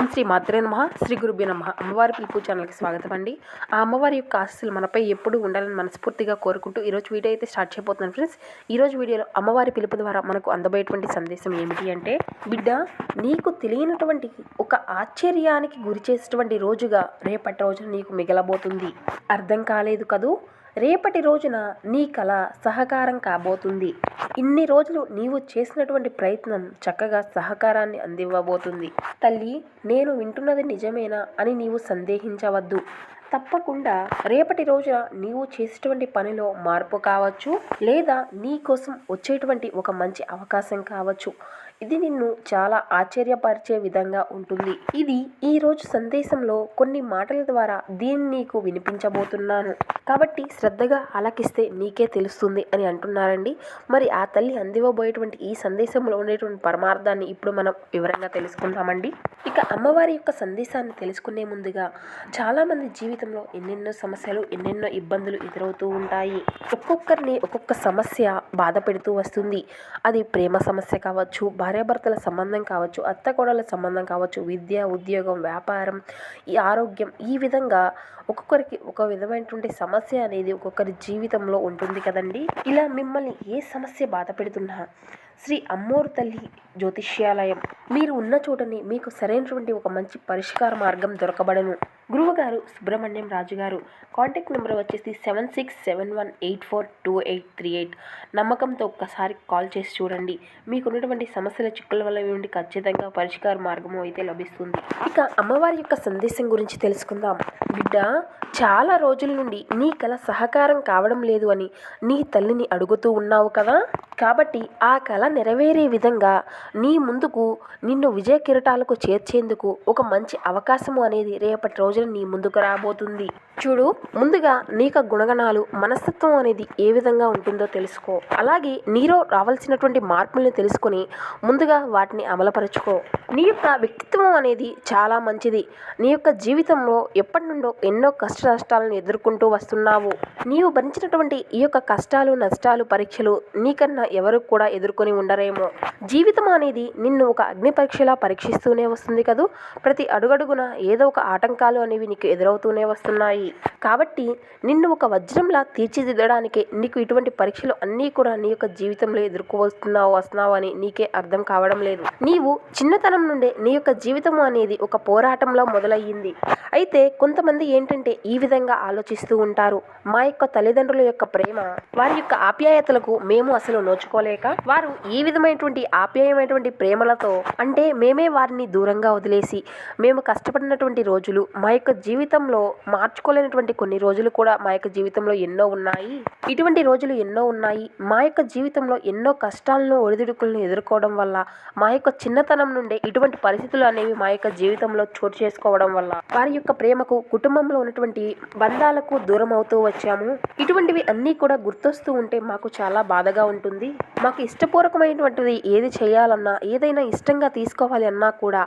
ఓం శ్రీ మాత్రే నమ శ్రీ గురుభ్య నమ. అమ్మవారి పిలుపు ఛానల్కి స్వాగతం అండి. ఆ అమ్మవారి యొక్క ఆశీస్సులు మనపై ఎప్పుడు ఉండాలని మనస్ఫూర్తిగా కోరుకుంటూ ఈరోజు వీడియో అయితే స్టార్ట్ చేయబోతున్నాను ఫ్రెండ్స్. ఈరోజు వీడియోలో అమ్మవారి పిలుపు ద్వారా మనకు అందబోయేటువంటి సందేశం ఏమిటి అంటే బిడ్డ నీకు తెలియనటువంటి ఒక ఆశ్చర్యానికి గురి చేసేటువంటి రోజుగా రేపటి రోజున నీకు మిగలబోతుంది. అర్థం కాలేదు కదూ? రేపటి రోజున నీ కళ సహకారం కాబోతుంది. ఇన్ని రోజులు నీవు చేసినటువంటి ప్రయత్నం చక్కగా సహకారాన్ని అందివ్వబోతుంది. తల్లి నేను వింటున్నది నిజమేనా అని నీవు సందేహించవద్దు. తప్పకుండా రేపటి రోజున నీవు చేసేటువంటి పనిలో మార్పు కావచ్చు లేదా నీ కోసం వచ్చేటువంటి ఒక మంచి అవకాశం కావచ్చు. ఇది నిన్ను చాలా ఆశ్చర్యపరిచే విధంగా ఉంటుంది. ఇది ఈ రోజు సందేశంలో కొన్ని మాటల ద్వారా దీన్ని నీకు వినిపించబోతున్నాను. కాబట్టి శ్రద్ధగా ఆలకిస్తే నీకే తెలుస్తుంది అని అంటున్నారండి. మరి ఆ తల్లి అందివ్వబోయేటువంటి ఈ సందేశంలో ఉండేటువంటి పరమార్థాన్ని ఇప్పుడు మనం వివరంగా తెలుసుకుందామండి. ఇక అమ్మవారి యొక్క సందేశాన్ని తెలుసుకునే ముందుగా చాలామంది జీవితంలో ఎన్నెన్నో సమస్యలు ఎన్నెన్నో ఇబ్బందులు ఎదురవుతూ ఉంటాయి. ఒక్కొక్కరిని ఒక్కొక్క సమస్య బాధ పెడుతూ వస్తుంది. అది ప్రేమ సమస్య కావచ్చు భార్యాభర్తల సంబంధం కావచ్చు అత్తకోడల సంబంధం కావచ్చు విద్య ఉద్యోగం వ్యాపారం ఈ ఆరోగ్యం ఈ విధంగా ఒక్కొక్కరికి ఒక విధమైనటువంటి సమస్య అనేది ఒక్కొక్కరి జీవితంలో ఉంటుంది కదండి. ఇలా మిమ్మల్ని ఏ సమస్య బాధ పెడుతున్నా శ్రీ అమ్మోరు తల్లి జ్యోతిష్యాలయం మీరు ఉన్న చోటని మీకు సరైనటువంటి ఒక మంచి పరిష్కార మార్గం దొరకబడను. గురువుగారు సుబ్రహ్మణ్యం రాజు గారు. కాంటాక్ట్ నెంబర్ వచ్చేసి seven six seven one eight four two eight three eight. నమ్మకంతో ఒక్కసారి కాల్ చేసి చూడండి. మీకు ఉన్నటువంటి సమస్యల చిక్కుల వల్ల నుండి ఖచ్చితంగా పరిష్కార మార్గము అయితే లభిస్తుంది. ఇక అమ్మవారి యొక్క సందేశం గురించి తెలుసుకుందాం. బిడ్డ చాలా రోజుల నుండి నీ కళ సహకారం కావడం లేదు అని నీ తల్లిని అడుగుతూ ఉన్నావు కదా? కాబట్టి ఆ కళ నెరవేరే విధంగా నీ ముందుకు నిన్ను విజయ కిరటాలకు చేర్చేందుకు ఒక మంచి అవకాశము అనేది రేపటి రోజున నీ ముందుకు రాబోతుంది. చూడు ముందుగా నీకు గుణగణాలు మనస్తత్వం అనేది ఏ విధంగా ఉంటుందో తెలుసుకో. అలాగే నీలో రావాల్సినటువంటి మార్పుల్ని తెలుసుకొని ముందుగా వాటిని అమలుపరచుకో. నీ యొక్క వ్యక్తిత్వం అనేది చాలా మంచిది. నీ యొక్క జీవితంలో ఎప్పటి నుండి ఎన్నో కష్ట నష్టాలను ఎదుర్కొంటూ వస్తున్నావు. నీవు భరించినటువంటి ఈ యొక్క కష్టాలు నష్టాలు పరీక్షలు నీకన్నా ఎవరు కూడా ఎదుర్కొని ఉండరేమో. జీవితం అనేది నిన్ను ఒక అగ్ని పరీక్షలా పరీక్షిస్తూనే వస్తుంది కదూ? ప్రతి అడుగడుగున ఏదో ఒక ఆటంకాలు అనేవి నీకు ఎదురవుతూనే వస్తున్నాయి. కాబట్టి నిన్ను ఒక వజ్రంలా తీర్చిదిద్దడానికి నీకు ఇటువంటి పరీక్షలు అన్నీ కూడా నీ యొక్క జీవితంలో ఎదుర్కోవస్తున్నావు వస్తున్నావు అని నీకే అర్థం కావడం లేదు. నీవు చిన్నతనం నుండే నీ యొక్క జీవితం అనేది ఒక పోరాటంలో మొదలయ్యింది. అయితే కొంతమంది ఏంటంటే ఈ విధంగా ఆలోచిస్తూ ఉంటారు. మా యొక్క తల్లిదండ్రుల యొక్క ప్రేమ వారి యొక్క ఆప్యాయతలకు మేము అసలు నోచుకోలేక వారు ఈ విధమైనటువంటి ఆప్యాయమైనటువంటి ప్రేమలతో అంటే మేమే వారిని దూరంగా వదిలేసి మేము కష్టపడినటువంటి రోజులు మా యొక్క జీవితంలో మార్చుకోలేనటువంటి కొన్ని రోజులు కూడా మా యొక్క జీవితంలో ఎన్నో ఉన్నాయి. ఇటువంటి రోజులు ఎన్నో ఉన్నాయి. మా యొక్క జీవితంలో ఎన్నో కష్టాలను ఒడిదుడుకులను ఎదుర్కోవడం వల్ల మా యొక్క చిన్నతనం నుండే ఇటువంటి పరిస్థితులు అనేవి మా యొక్క జీవితంలో చోటు చేసుకోవడం వల్ల వారి యొక్క ప్రేమకు కుటుంబంలో ఉన్నటువంటి బంధాలకు దూరం అవుతూ వచ్చాము. ఇటువంటివి అన్నీ కూడా గుర్తొస్తూ ఉంటే మాకు చాలా బాధగా ఉంటుంది. మాకు ఇష్టపూర్వకమైనటువంటిది ఏది చేయాలన్నా ఏదైనా ఇష్టంగా తీసుకోవాలి అన్నా కూడా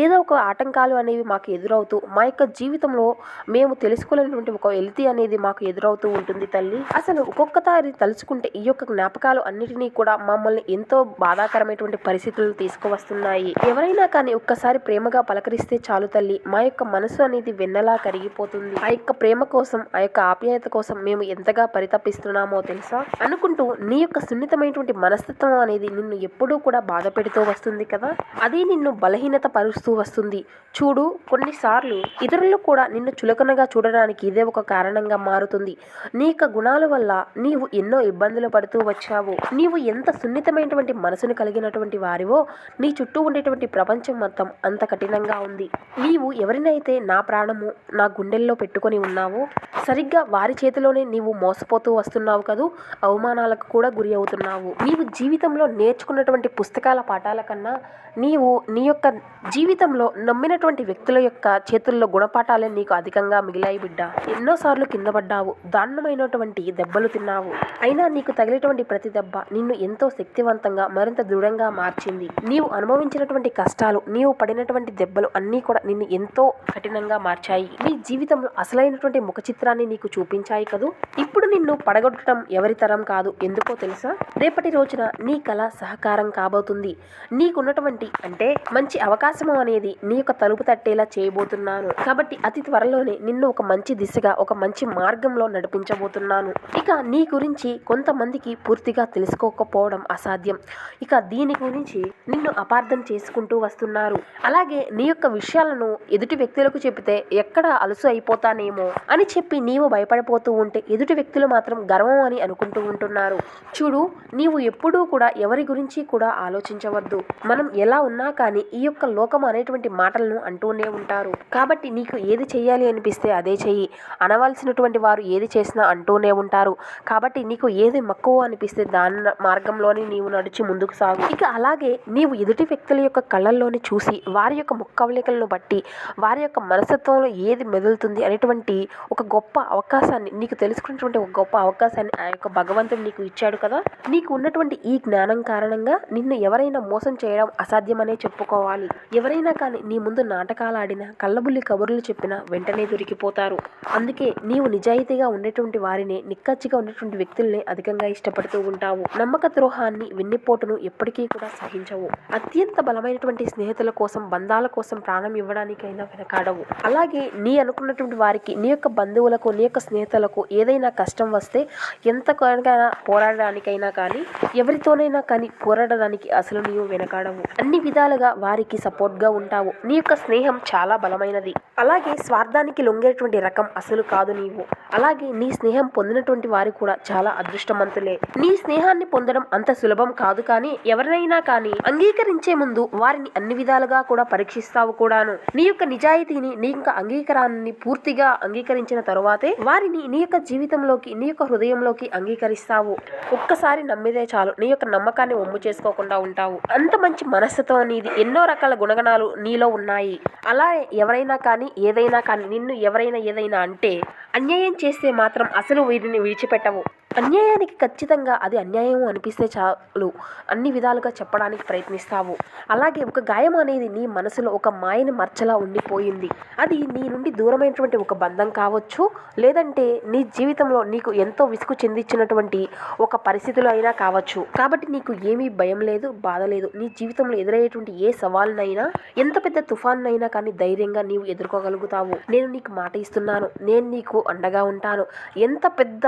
ఏదో ఒక ఆటంకాలు అనేవి మాకు ఎదురవుతూ మా యొక్క జీవితంలో మేము తెలుసుకోలేనటువంటి ఒక వెలితి అనేది మాకు ఎదురవుతూ ఉంటుంది తల్లి. అసలు ఒక్కొక్కసారి తలుచుకుంటే ఈ యొక్క జ్ఞాపకాలు అన్నిటినీ కూడా మమ్మల్ని ఎంతో బాధాకరమైనటువంటి పరిస్థితులు తీసుకువస్తున్నాయి. ఎవరైనా కానీ ఒక్కసారి ప్రేమగా పలకరిస్తే చాలు తల్లి. మా యొక్క మనసు అనేది వెన్నలా కరిగిపోతుంది. ఆ యొక్క ప్రేమ కోసం ఆ యొక్క ఆప్యాయత కోసం మేము ఎంతగా పరితపిస్తున్నామో తెలుసా? అనుకుంటూ నీ యొక్క సున్నితమైనటువంటి మనస్తత్వం అనేది నిన్ను ఎప్పుడూ కూడా బాధ పెడుతూ వస్తుంది కదా? అది నిన్ను బలహీనత పరుస్తూ వస్తుంది. చూడు కొన్నిసార్లు ఇతరులు కూడా నిన్ను చులకనగా చూడడానికి ఇదే ఒక కారణంగా మారుతుంది. నీ యొక్క గుణాల వల్ల నీవు ఎన్నో ఇబ్బందులు పడుతూ వచ్చావు. నీవు ఎంత సున్నితమైనటువంటి మనసును కలిగినటువంటి వారివో నీ చుట్టూ ఉండేటువంటి ప్రపంచం మొత్తం అంత కఠినంగా ఉంది. నీవు ఎవరినైతే నా ప్రాణము నా గుండెల్లో పెట్టుకొని ఉన్నావో. సరిగ్గా వారి చేతిలోనే నీవు మోసపోతూ వస్తున్నావు కదూ? అవమానాలకు కూడా గురి అవుతున్నావు. నీవు జీవితంలో నేర్చుకున్నటువంటి పుస్తకాల పాఠాల కన్నా నీవు నీ యొక్క జీవితంలో నమ్మినటువంటి వ్యక్తుల యొక్క చేతుల్లో గుణపాఠాలే నీకు అధికంగా మిగిలాయి బిడ్డ. ఎన్నోసార్లు కింద పడ్డావు. దారుణమైనటువంటి దెబ్బలు తిన్నావు. అయినా నీకు తగిలేటువంటి ప్రతి దెబ్బ నిన్ను ఎంతో శక్తివంతంగా మరింత దృఢంగా మార్చింది. నీవు అనుభవించినటువంటి కష్టాలు నీవు పడినటువంటి దెబ్బలు అన్నీ కూడా నిన్ను ఎంతో కఠినంగా మార్చాయి. నీ జీవితంలో అసలైనటువంటి ముఖ చిత్రాన్ని నీకు చూపించాయి కదూ? ఇప్పుడు నిన్ను పడగొట్టడం ఎవరి తరం కాదు ఎందుకో తెలుసా? రేపటి రోజున నీ కళ సహకారం కాబోతుంది. నీకున్నటువంటి అంటే మంచి అవకాశం అనేది నీ యొక్క తలుపు తట్టేలా చేయబోతున్నాను. కాబట్టి అతి త్వరలోనే నిన్ను ఒక మంచి దిశగా ఒక మంచి మార్గంలో నడిపించబోతున్నాను. ఇక నీ గురించి కొంతమందికి పూర్తిగా తెలుసుకోకపోవడం అసాధ్యం. ఇక దీని గురించి నిన్ను అపార్థం చేసుకుంటూ వస్తున్నారు. అలాగే నీ యొక్క విషయాలను ఎదుటి వ్యక్తులకు చెబితే ఎక్కడ అలసు అయిపోతానేమో అని చెప్పి నీవు భయపడిపోతూ ఉంటే ఎదుటి వ్యక్తులు మాత్రం గర్వం అని అనుకుంటూ ఉంటున్నారు. చూడు నీవు ఎప్పుడూ కూడా ఎవరి గురించి కూడా ఆలోచించవద్దు. మనం ఎలా ఉన్నా కానీ ఈ యొక్క లోకం అనేటువంటి మాటలను అంటూనే ఉంటారు. కాబట్టి నీకు ఏది చేయాలి అనిపిస్తే అదే చెయ్యి. అనవలసినటువంటి వారు ఏది చేసినా అంటూనే ఉంటారు. కాబట్టి నీకు ఏది మక్కువ అనిపిస్తే దాని మార్గంలోనే నీవు నడిచి ముందుకు సాగు. ఇక అలాగే నీవు ఎదుటి వ్యక్తుల యొక్క కళ్ళల్లోని చూసి వారి యొక్క ముక్కవలికలను బట్టి వారి యొక్క మనస్తత్వంలో ఏది మెదులుతుంది అనేటువంటి ఒక గొప్ప అవకాశాన్ని నీకు తెలుసుకున్నటువంటి ఒక గొప్ప అవకాశాన్ని ఆ యొక్క భగవంతుడు నీకు ఇచ్చాడు కదా నీకు ఉన్నటువంటి ఈ జ్ఞానం కారణంగా నిన్ను ఎవరైనా మోసం చేయడం అసాధ్యమనే చెప్పుకోవాలి. ఎవరైనా కానీ నీ ముందు నాటకాలు ఆడినా కళ్ళబుల్లి కబుర్లు చెప్పినా వెంటనే దొరికిపోతారు. అందుకే నీవు నిజాయితీగా ఉండేటువంటి వారిని నిక్కచ్చిగా ఉన్నటువంటి వ్యక్తుల్ని అధికంగా ఇష్టపడుతూ ఉంటావు. నమ్మక ద్రోహాన్ని వెన్నిపోటును ఎప్పటికీ కూడా సహించవు. అత్యంత బలమైనటువంటి స్నేహితుల కోసం బంధాల కోసం ప్రాణం ఇవ్వడానికైనా వెనకాడవు. అలాగే నీ నీ అనుకున్నటువంటి వారికి నీ యొక్క బంధువులకు నీ యొక్క స్నేహితులకు ఏదైనా కష్టం వస్తే ఎంత కొనకైనా పోరాడడానికైనా కానీ ఎవరితోనైనా కానీ పోరాడడానికి అసలు నీవు వెనకాడవు. అన్ని విధాలుగా వారికి సపోర్ట్గా ఉంటావు. నీ యొక్క స్నేహం చాలా బలమైనది. అలాగే స్వార్థానికి లొంగేటువంటి రకం అసలు కాదు నీవు. అలాగే నీ స్నేహం పొందినటువంటి వారు కూడా చాలా అదృష్టవంతులే. నీ స్నేహాన్ని పొందడం అంత సులభం కాదు కానీ ఎవరినైనా కానీ అంగీకరించే ముందు వారిని అన్ని విధాలుగా కూడా పరీక్షిస్తావు కూడాను. నీ యొక్క నిజాయితీని నీ ఇంకా యొక్క జీవితాన్ని పూర్తిగా అంగీకరించిన తరువాతే వారిని నీ యొక్క జీవితంలోకి నీ యొక్క హృదయంలోకి అంగీకరిస్తావు. ఒక్కసారి నమ్మితే చాలు. నీ యొక్క నమ్మకాన్ని ఒమ్ము చేసుకోకుండా ఉంటావు. అంత మంచి మనస్సుతో నీది ఎన్నో రకాల గుణగణాలు నీలో ఉన్నాయి. అలా ఎవరైనా కానీ ఏదైనా కానీ నిన్ను ఎవరైనా ఏదైనా అంటే అన్యాయం చేస్తే మాత్రం అసలు వీరిని విడిచిపెట్టవు. అన్యాయానికి ఖచ్చితంగా అది అన్యాయం అనిపిస్తే చాలు. అన్ని విధాలుగా చెప్పడానికి ప్రయత్నిస్తావు. అలాగే ఒక గాయం అనేది నీ మనసులో ఒక మాయని మర్చలా ఉండిపోయింది. అది నీ నుండి దూరమైనటువంటి ఒక బంధం కావచ్చు లేదంటే నీ జీవితంలో నీకు ఎంతో విసుగు చెందించినటువంటి ఒక పరిస్థితులు అయినా కావచ్చు. కాబట్టి నీకు ఏమీ భయం లేదు బాధ లేదు. నీ జీవితంలో ఎదురయ్యేటువంటి ఏ సవాళ్ళనైనా ఎంత పెద్ద తుఫాన్నైనా కానీ ధైర్యంగా నీవు ఎదుర్కోగలుగుతావు. నేను నీకు మాట ఇస్తున్నాను. నేను నీకు అండగా ఉంటాను. ఎంత పెద్ద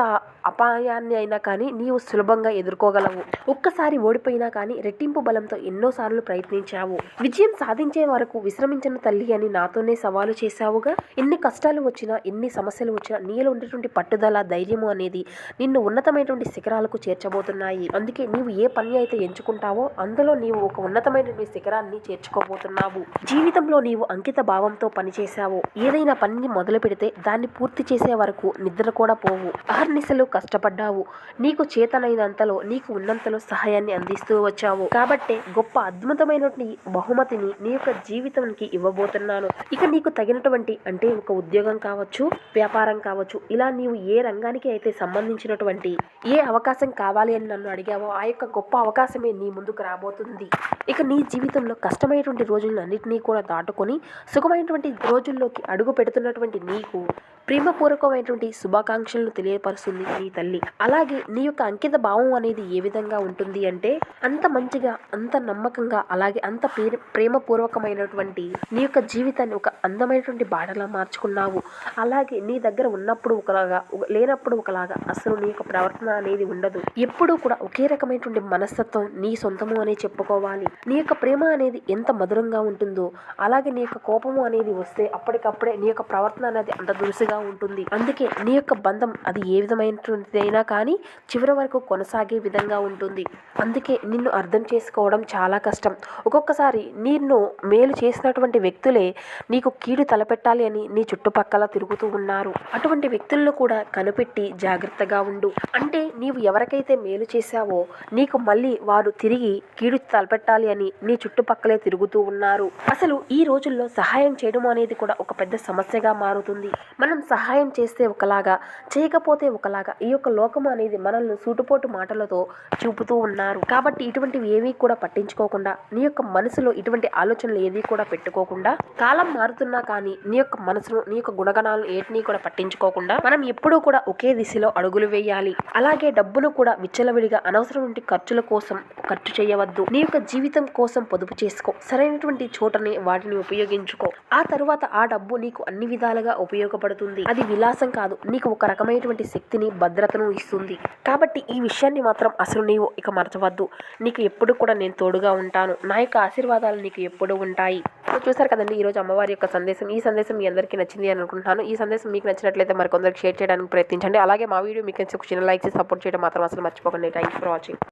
అపాయాన్ని అయినా కానీ నీవు సులభంగా ఎదుర్కోగలవు. ఒక్కసారి ఓడిపోయినా కానీ రెట్టింపు బలంతో ఎన్నోసార్లు ప్రయత్నించావు. విజయం సాధించే వరకు విశ్రమించిన తల్లి అని నాతోనే సవాలు చేశావుగా? ఎన్ని కష్టాలు వచ్చినా ఎన్ని సమస్యలు వచ్చినా నీలో ఉండేటువంటి పట్టుదల ధైర్యము అనేది నిన్ను ఉన్నతమైనటువంటి శిఖరాలకు చేర్చబోతున్నాయి. అందుకే నీవు ఏ పని అయితే ఎంచుకుంటావో అందులో నీవు ఒక ఉన్నతమైనటువంటి శిఖరాన్ని చేర్చుకోబోతున్నావు. జీవితంలో నీవు అంకిత భావంతో పనిచేశావు. ఏదైనా పనిని మొదలు పెడితే దాన్ని పూర్తి చేసే వరకు నిద్ర కూడా పోవు. అహర్నిశలు కష్టపడ్డావు నీకు చేతనైనంతలో నీకు ఉన్నంతలో సహాయాన్ని అందిస్తూ వచ్చావు. కాబట్టే గొప్ప అద్భుతమైనటువంటి బహుమతిని నీ యొక్క జీవితానికి ఇవ్వబోతున్నాను. ఇక నీకు తగినటువంటి అంటే ఒక ఉద్యోగం కావచ్చు వ్యాపారం కావచ్చు ఇలా నీవు ఏ రంగానికి అయితే సంబంధించినటువంటి ఏ అవకాశం కావాలి అని నన్ను అడిగావో ఆ యొక్క గొప్ప అవకాశమే నీ ముందుకు రాబోతుంది. ఇక నీ జీవితంలో కష్టమైనటువంటి రోజులన్నింటినీ కూడా దాటుకొని సుఖమైనటువంటి రోజుల్లోకి అడుగు పెడుతున్నటువంటి నీకు ప్రేమపూర్వకమైనటువంటి శుభాకాంక్షలను తెలియపరుస్తుంది నీ తల్లి. అలాగే నీ యొక్క అంకిత భావం అనేది ఏ విధంగా ఉంటుంది అంటే అంత మంచిగా అంత నమ్మకంగా అలాగే అంత ప్రేమపూర్వకమైనటువంటి నీ యొక్క జీవితాన్ని ఒక అందమైనటువంటి బాటలా మార్చుకున్నావు. అలాగే నీ దగ్గర ఉన్నప్పుడు ఒకలాగా లేనప్పుడు ఒకలాగా అసలు నీ యొక్క ప్రవర్తన అనేది ఉండదు. ఎప్పుడూ కూడా ఒకే రకమైనటువంటి మనస్తత్వం నీ సొంతము అనే చెప్పుకోవాలి. నీ యొక్క ప్రేమ అనేది ఎంత మధురంగా ఉంటుందో అలాగే నీ యొక్క కోపము అనేది వస్తే అప్పటికప్పుడే నీ యొక్క ప్రవర్తన అనేది అంత దురుసుగా ఉంటుంది. అందుకే నీ యొక్క బంధం అది ఏ విధమైనటువంటిదైనా కానీ చివరి వరకు కొనసాగే విధంగా ఉంటుంది. అందుకే నిన్ను అర్థం చేసుకోవడం చాలా కష్టం. ఒక్కొక్కసారి నిన్ను మేలు చేసినటువంటి వ్యక్తులే నీకు కీడు తలపెట్టాలి అని నీ చుట్టుపక్కల తిరుగుతూ ఉన్నారు. అటువంటి వ్యక్తులను కూడా కనిపెట్టి జాగ్రత్తగా ఉండు. అంటే నీవు ఎవరికైతే మేలు చేశావో నీకు మళ్ళీ వారు తిరిగి కీడు తలపెట్టాలి అని నీ చుట్టుపక్కలే తిరుగుతూ ఉన్నారు. అసలు ఈ రోజుల్లో సహాయం చేయడం అనేది కూడా ఒక పెద్ద సమస్యగా మారుతుంది. మనం సహాయం చేస్తే ఒకలాగా చేయకపోతే ఒకలాగా ఈ యొక్క లోకం అనేది మనల్ని సూటుపోటు మాటలతో చూపుతూ ఉన్నారు. కాబట్టి ఇటువంటివి ఏవీ కూడా పట్టించుకోకుండా నీ యొక్క మనసులో ఇటువంటి ఆలోచనలు ఏవి కూడా పెట్టుకోకుండా కాలం మారుతున్నా కానీ నీ యొక్క మనసును నీ యొక్క గుణగణాలను ఏటిని కూడా పట్టించుకోకుండా మనం ఎప్పుడూ కూడా ఒకే దిశలో అడుగులు వేయాలి. అలాగే డబ్బును కూడా విచ్చలవిడిగా అనవసరమైన ఖర్చుల కోసం ఖర్చు చేయవద్దు. నీ యొక్క జీవితం కోసం పొదుపు చేసుకో. సరైనటువంటి చోటనే వాటిని ఉపయోగించుకో. ఆ తరువాత ఆ డబ్బు నీకు అన్ని విధాలుగా ఉపయోగపడుతుంది. అది విలాసం కాదు. నీకు ఒక రకమైనటువంటి శక్తిని భద్రతను ఇస్తుంది. కాబట్టి ఈ విషయాన్ని మాత్రం అసలు నీవు ఇక మరచవద్దు. నీకు ఎప్పుడు కూడా నేను తోడుగా ఉంటాను. నా యొక్క ఆశీర్వాదాలు నీకు ఎప్పుడు ఉంటాయి. చూసారు కదండి ఈరోజు అమ్మవారి యొక్క సందేశం. ఈ సందేశం మీ అందరికీ నచ్చింది అని అనుకుంటున్నాను. ఈ సందేశం మీకు నచ్చినట్లయితే మరికొందరికి షేర్ చేయడానికి ప్రయత్నించండి. అలాగే మా వీడియో మీకు నచ్చి ఒక చిన్న లైక్ చేసి సపోర్ట్ చేయడం మాత్రం అసలు మర్చిపోకండి. Thank for watching